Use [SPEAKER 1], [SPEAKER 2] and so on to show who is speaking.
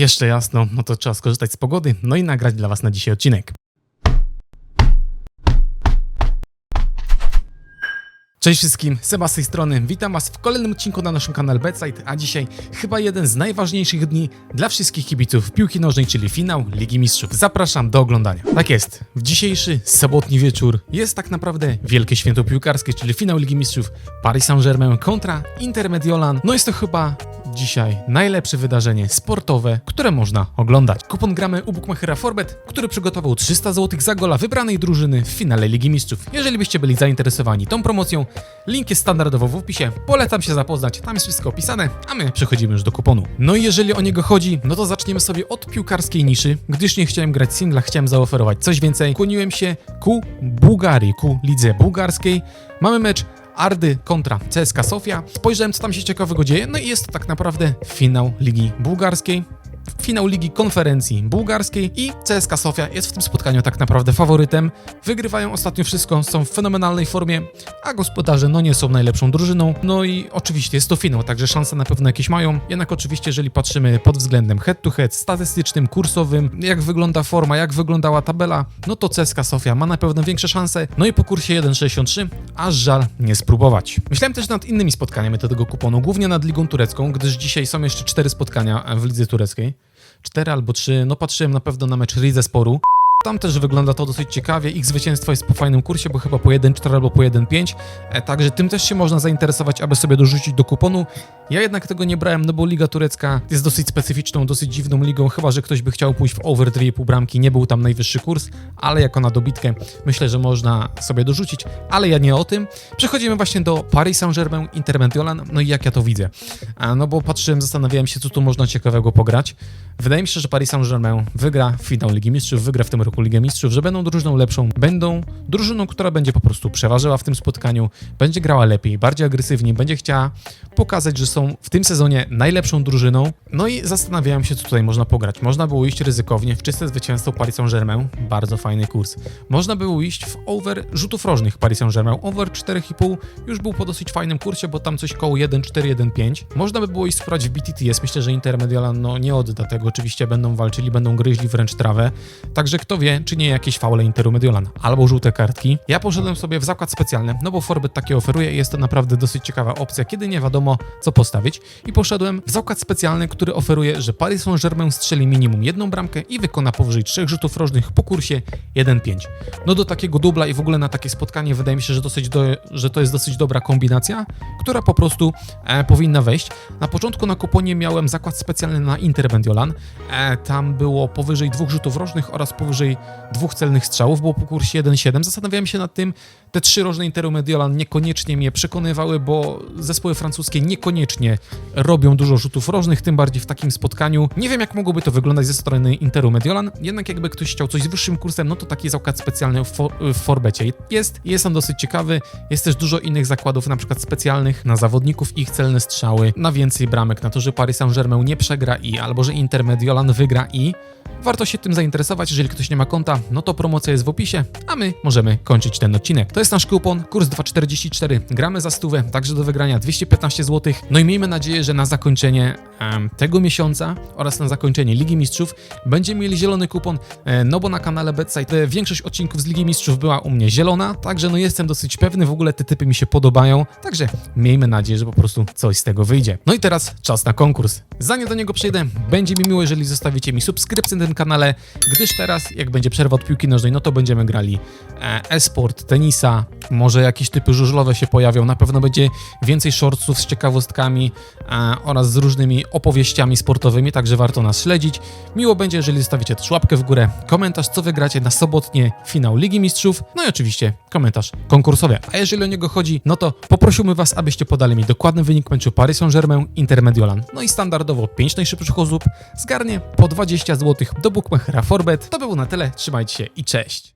[SPEAKER 1] jeszcze jasno, no to trzeba skorzystać z pogody, no i nagrać dla Was na dzisiaj odcinek. Cześć wszystkim, Seba z tej strony, witam Was w kolejnym odcinku na naszym kanale Bedside, a dzisiaj chyba jeden z najważniejszych dni dla wszystkich kibiców piłki nożnej, czyli finał Ligi Mistrzów. Zapraszam do oglądania. Tak jest, w dzisiejszy sobotni wieczór jest tak naprawdę wielkie święto piłkarskie, czyli finał Ligi Mistrzów Paris Saint-Germain kontra Inter Mediolan. No jest to chyba dzisiaj najlepsze wydarzenie sportowe, które można oglądać. Kupon gramy u Bookmachera Forbet, który przygotował 300 zł za gola wybranej drużyny w finale Ligi Mistrzów. Jeżeli byście byli zainteresowani tą promocją, link jest standardowo w opisie, polecam się zapoznać, tam jest wszystko opisane, a my przechodzimy już do kuponu. No i jeżeli o niego chodzi, no to zaczniemy sobie od piłkarskiej niszy, gdyż nie chciałem grać singla, chciałem zaoferować coś więcej. Kłoniłem się ku Bułgarii, ku lidze bułgarskiej. Mamy mecz Ardy kontra CSKA Sofia. Spojrzałem, co tam się ciekawego dzieje, no i jest to tak naprawdę finał Ligi Bułgarskiej. Finał Ligi Konferencji Bułgarskiej i CSKA Sofia jest w tym spotkaniu tak naprawdę faworytem. Wygrywają ostatnio wszystko, są w fenomenalnej formie, a gospodarze no nie są najlepszą drużyną. No i oczywiście jest to finał, także szanse na pewno jakieś mają. Jednak oczywiście, jeżeli patrzymy pod względem head to head, statystycznym, kursowym, jak wygląda forma, jak wyglądała tabela, no to CSKA Sofia ma na pewno większe szanse. No i po kursie 1,63 aż żal nie spróbować. Myślałem też nad innymi spotkaniami do tego kuponu, głównie nad Ligą Turecką, gdyż dzisiaj są jeszcze cztery spotkania w Lidze Tureckiej. Cztery albo trzy, no patrzyłem na pewno na mecz Rize Sporu. Tam też wygląda to dosyć ciekawie. Ich zwycięstwo jest po fajnym kursie, bo chyba po 1,4 albo po 1,5. E, także tym też się można zainteresować, aby sobie dorzucić do kuponu. Ja jednak tego nie brałem, no bo Liga Turecka jest dosyć specyficzną, dosyć dziwną ligą, chyba że ktoś by chciał pójść w over 2,5 bramki, nie był tam najwyższy kurs, ale jako na dobitkę myślę, że można sobie dorzucić, ale ja nie o tym. Przechodzimy właśnie do Paris Saint-Germain, Inter no i jak ja to widzę. A, no bo patrzyłem, zastanawiałem się, co tu można ciekawego pograć. Wydaje mi się, że Paris Saint-Germain wygra finał Ligi Mistrzów, wygra w tym roku Ligę Mistrzów, że będą drużyną lepszą, będą drużyną, która będzie po prostu przeważyła w tym spotkaniu, będzie grała lepiej, bardziej agresywnie, będzie chciała pokazać, że są w tym sezonie najlepszą drużyną. No i zastanawiałem się, co tutaj można pograć. Można było iść ryzykownie w czyste zwycięstwo Paris Saint-Germain, bardzo fajny kurs. Można było iść w over rzutów rożnych Paris Saint-Germain, over 4,5 już był po dosyć fajnym kursie, bo tam coś koło 1,4, 1,5. Można by było iść sprawdzić w BTTS, myślę, że Inter Mediolan no, nie odda tego, oczywiście będą walczyli, będą gryźli wręcz trawę. Także kto wie, czy nie jakieś faule Interu Mediolan, albo żółte kartki. Ja poszedłem sobie w zakład specjalny, no bo Forbet takie oferuje i jest to naprawdę dosyć ciekawa opcja, kiedy nie wiadomo co postawić. I poszedłem w zakład specjalny, który oferuje, że Paris Saint-Germain strzeli minimum jedną bramkę i wykona powyżej trzech rzutów rożnych po kursie 1,5. No do takiego dubla i w ogóle na takie spotkanie wydaje mi się, że, dosyć do, że to jest dosyć dobra kombinacja, która po prostu e, powinna wejść. Na początku na kuponie miałem zakład specjalny na Inter Mediolan. E, tam było powyżej dwóch rzutów rożnych oraz powyżej dwóch celnych strzałów, było po kursie 1,7. Zastanawiałem się nad tym, te trzy rożne Interu Mediolan niekoniecznie mnie przekonywały, bo zespoły francuskie niekoniecznie robią dużo rzutów rożnych, tym bardziej w takim spotkaniu. Nie wiem, jak mogłoby to wyglądać ze strony Interu Mediolan, jednak jakby ktoś chciał coś z wyższym kursem, no to taki zakład specjalny w, for, w Forbecie jest. Jest on dosyć ciekawy. Jest też dużo innych zakładów, na przykład specjalnych na zawodników ich celne strzały, na więcej bramek, na to, że Paris Saint-Germain nie przegra i albo że Inter Mediolan wygra i Warto się tym zainteresować, jeżeli ktoś nie ma konta, no to promocja jest w opisie, a my możemy kończyć ten odcinek. To jest nasz kupon, kurs 2,44, gramy za stówę, także do wygrania 215 zł. No i miejmy nadzieję, że na zakończenie tego miesiąca oraz na zakończenie Ligi Mistrzów będziemy mieli zielony kupon, e, no bo na kanale Betside e, większość odcinków z Ligi Mistrzów była u mnie zielona, także no jestem dosyć pewny, w ogóle te typy mi się podobają, także miejmy nadzieję, że po prostu coś z tego wyjdzie. No i teraz czas na konkurs. Zanim do niego przejdę, będzie mi miło, jeżeli zostawicie mi subskrypcję na tym kanale, gdyż teraz, jak będzie przerwa od piłki nożnej, no to będziemy grali e, e-sport, tenisa, może jakieś typy żużlowe się pojawią, na pewno będzie więcej shortsów z ciekawostkami e, oraz z różnymi opowieściami sportowymi, także warto nas śledzić. Miło będzie, jeżeli zostawicie też łapkę w górę, komentarz, co wygracie na sobotnie finał Ligi Mistrzów, no i oczywiście komentarz konkursowy. A jeżeli o niego chodzi, no to poprosiłbym Was, abyście podali mi dokładny wynik meczu Paris Saint-Germain Inter Mediolan. No i standardowo 5 najszybszych osób zgarnie po 20 zł do Bookmachera Forbet. To było na tyle, trzymajcie się i cześć!